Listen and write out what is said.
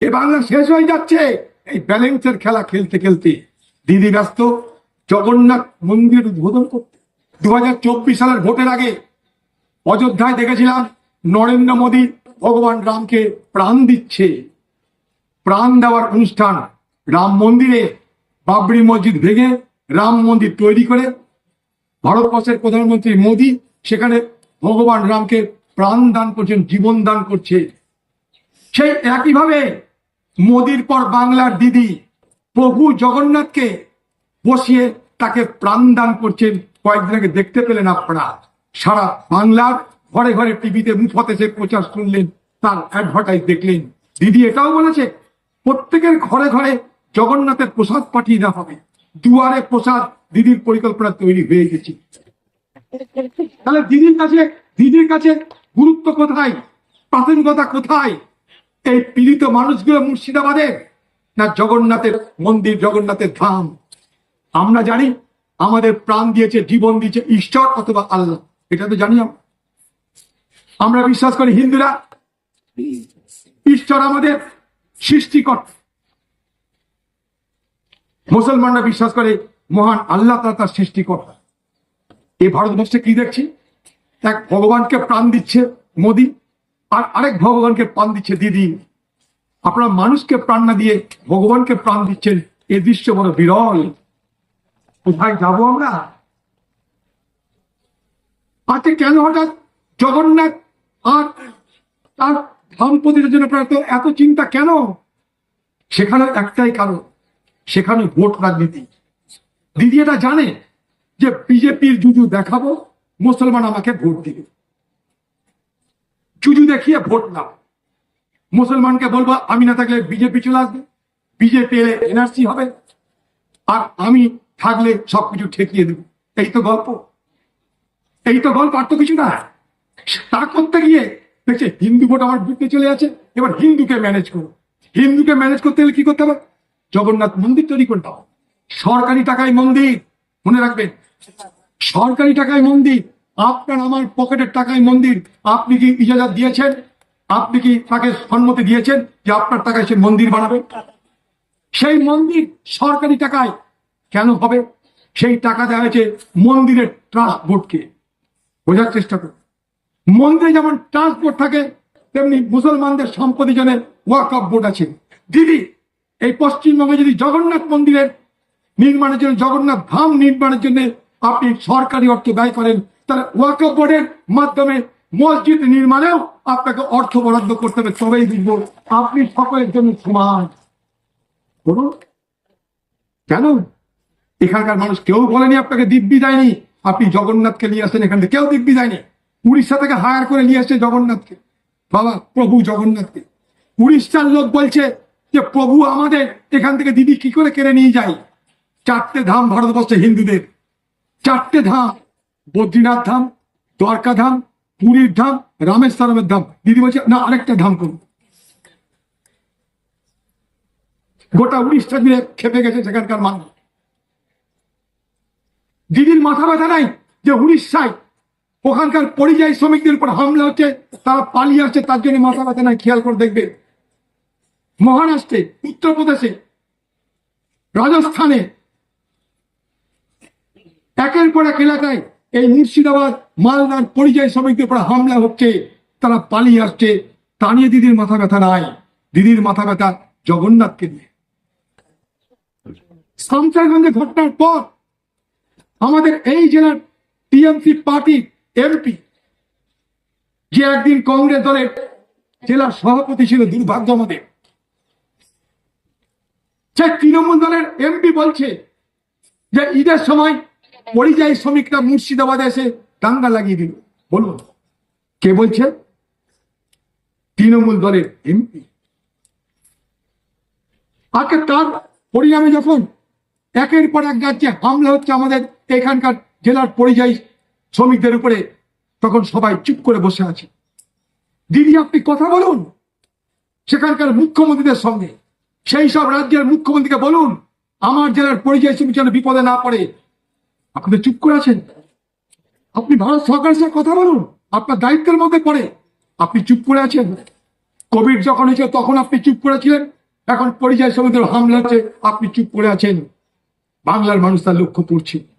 এ বাংলা শেষ হয়ে যাচ্ছে। এই ব্যালেন্সের খেলা খেলতে খেলতে দিদি ব্যস্ত। জগন্নাথ মন্দির উদ্বোধন করতে। দু হাজার চব্বিশ সালের ভোটের আগে অযোধ্যায় দেখেছিলাম, নরেন্দ্র মোদী ভগবান রামকে প্রাণ দিচ্ছে। প্রাণ দেওয়ার অনুষ্ঠান রাম মন্দিরে, বাবরি মসজিদ ভেঙে রাম মন্দির তৈরি করে ভারতবর্ষের প্রধানমন্ত্রী মোদী সেখানে ভগবান রামকে প্রাণ দান করছেন জীবন দান করছে। সেই একইভাবে মোদির পর বাংলার দিদি প্রভু জগন্নাথকে বসিয়ে তাকে প্রাণ দান করছেন। কয়েকদিন আগে দেখতে পেলেন আপনারা। সারা বাংলার ঘরে ঘরে টিভিতে মুফতে সে প্রচার শুনলেন, তার অ্যাডভার্টাইজ দেখলেন। দিদি এটাও বলেছে, প্রত্যেকের ঘরে ঘরে জগন্নাথের প্রসাদ পাঠিয়ে দেওয়া হবে। দুয়ারে প্রসাদ দিদির পরিকল্পনা তৈরি হয়ে গেছে। তাহলে দিদির কাছে দিদির কাছে গুরুত্ব কোথায়? প্রাথমিকতা কোথায়? এই পীড়িত মানুষগুলো মুর্শিদাবাদের? না জগন্নাথের মন্দির, জগন্নাথের ধাম? আমরা জানি আমাদের প্রাণ দিয়েছে, জীবন দিয়েছে ঈশ্বর অথবা আল্লাহ। এটা তো জানি আমরা। বিশ্বাস করি হিন্দুরা, ঈশ্বর আমাদের সৃষ্টিকর্তা। মুসলমানরা বিশ্বাস করে মহান আল্লাহ তাআলা তার সৃষ্টিকর্তা। এই ভারতবর্ষে কি দেখছি? এক ভগবানকে প্রাণ দিচ্ছে মোদি। আর আরেক ভগবানকে প্রাণ দিচ্ছে, দিদি। আপনারা মানুষকে প্রাণ না দিয়ে ভগবানকে প্রাণ দিচ্ছেন। এ দৃশ্য বড় বিরল। কোথায় যাব আমরা? আজকে কেন হঠাৎ জগন্নাথ আর তার ধাম প্রতিটার জন্য এত চিন্তা কেন? সেখানে একটাই কারণ। সেখানে ভোট রাজনীতি। দিদি এটা জানে যে বিজেপির জুজু দেখাবো, মুসলমান আমাকে ভোট দিবে। জুজু দেখিয়ে ভোট নাও মুসলমানকে বলব, আমি না থাকলে বিজেপি চলে আসবে, বিজেপি এলে এনআরসি হবে, আর আমি থাকলে সবকিছু ঠেকিয়ে দেবো। এই তো গল্প। এই তো গল্প, আর তো কিছু না। তা করতে গিয়ে দেখছে হিন্দু ভোট আমার বিরুদ্ধে চলে আছে এবার হিন্দুকে ম্যানেজ করো। হিন্দুকে ম্যানেজ করতে গেলে কি করতে হবে? জগন্নাথ মন্দির তৈরি করতে হবে। সরকারি টাকায় মন্দির, মনে রাখবেন, সরকারি টাকায় মন্দির আপনার আমার পকেটের টাকায় মন্দির, আপনি কি ইজাজত দিয়েছেন? আপনি কি তাকে সম্মতি দিয়েছেন যে আপনার টাকায় সে মন্দির বানাবে? সেই মন্দির সরকারি টাকায় কেন হবে? সেই টাকা দেওয়া হয়েছে মন্দিরের ট্রাস্ট বোর্ডকে বোঝার চেষ্টা করুন। মন্দিরে যেমন ট্রাস্ট বোর্ড থাকে, তেমনি মুসলমানদের সম্পত্তি জন্য ওয়াক বোর্ড আছে। দিদি, এই পশ্চিমবঙ্গে যদি জগন্নাথ মন্দিরের নির্মাণের জন্য, জগন্নাথ ধাম নির্মাণের জন্য আপনি সরকারি অর্থ ব্যয় করেন তাহলে ওয়াক বোর্ডের মাধ্যমে মসজিদ নির্মাণেও আপনাকে অর্থ বরাদ্দ করতে হবে। তবেই বুঝব আপনি সকলের জন্য সমান। কেন? এখানকার মানুষ কেউ বলেনি আপনাকে দিব্যি দেয়নি। আপনি জগন্নাথকে নিয়ে আসেন এখান থেকে, কেউ দিব্যি দেয়নি। উড়িষ্যা থেকে হায়ার করে নিয়ে আসছে জগন্নাথকে। বাবা, প্রভু জগন্নাথকে। উড়িষ্যার লোক বলছে যে, প্রভু আমাদের এখান থেকে দিদি কি করে কেড়ে নিয়ে যায়? চারটে ধাম ভারতবর্ষে হিন্দুদের। চারটে ধাম। বদ্রীনাথ ধাম, দ্বারকা ধাম, পুরীর ধাম, রামেশ্বরমের ধাম। দিদি বলছে, না, আরেকটা ধাম করুন গোটা উড়িষ্যা জুড়ে খেপে গেছে সেখানকার মানুষ। দিদির মাথা ব্যথা নাই যে উড়িষ্যায় ওখানকার পরিযায়ী শ্রমিকদের উপর হামলা হচ্ছে, তারা পালিয়ে আসছে, তার জন্য মাথা ব্যথা নাই, খেয়াল করে দেখবে। মহারাষ্ট্রে, উত্তরপ্রদেশে, রাজস্থানে, একের পর এক এলাকায় এই মুর্শিদাবাদ, মালদার পরিযায়ী শ্রমিকদের উপর হামলা হচ্ছে, তারা পালিয়ে আসছে। তা নিয়ে দিদির মাথা ব্যথা নাই। দিদির মাথা ব্যথা জগন্নাথকে নিয়ে শামসারগঞ্জে ঘটনার পর আমাদের এই জেলার টিএমসি পার্টি এমপি, যে একদিন কংগ্রেস দলের জেলার সভাপতি ছিল দুর্ভাগ্য আমাদের সে তৃণমূল দলের এমপি বলছে যে ঈদের সময় পরিযায়ী শ্রমিকরা মুর্শিদাবাদে এসে দাঙ্গা লাগিয়ে দিল। বলুন, কে বলছে? তৃণমূল দলের এমপি। আজকে তার পরিণামে যখন একের পর এক রাজ্যে হামলা হচ্ছে আমাদের এখানকার জেলার পরিযায়ী শ্রমিকদের উপরে, তখন সবাই চুপ করে বসে আছে। দিদি, আপনি কথা বলুন সেখানকার মুখ্যমন্ত্রীদের সঙ্গে। সেই সব রাজ্যের মুখ্যমন্ত্রীকে বলুন, আমার জেলার পরিযায়ী শ্রমিক যেন বিপদে না পড়ে। আপনি চুপ করে আছেন? আপনি ভারত সরকারের সাথে কথা বলুন। আপনার দায়িত্বের মধ্যে পড়ে। আপনি চুপ করে আছেন? কোভিড যখন হয়েছে তখন আপনি চুপ করেছিলেন এখন পরিযায়ী শ্রমিকদের হামলা আপনি চুপ করে আছেন? বাংলার মানুষ তার লক্ষ্য করছে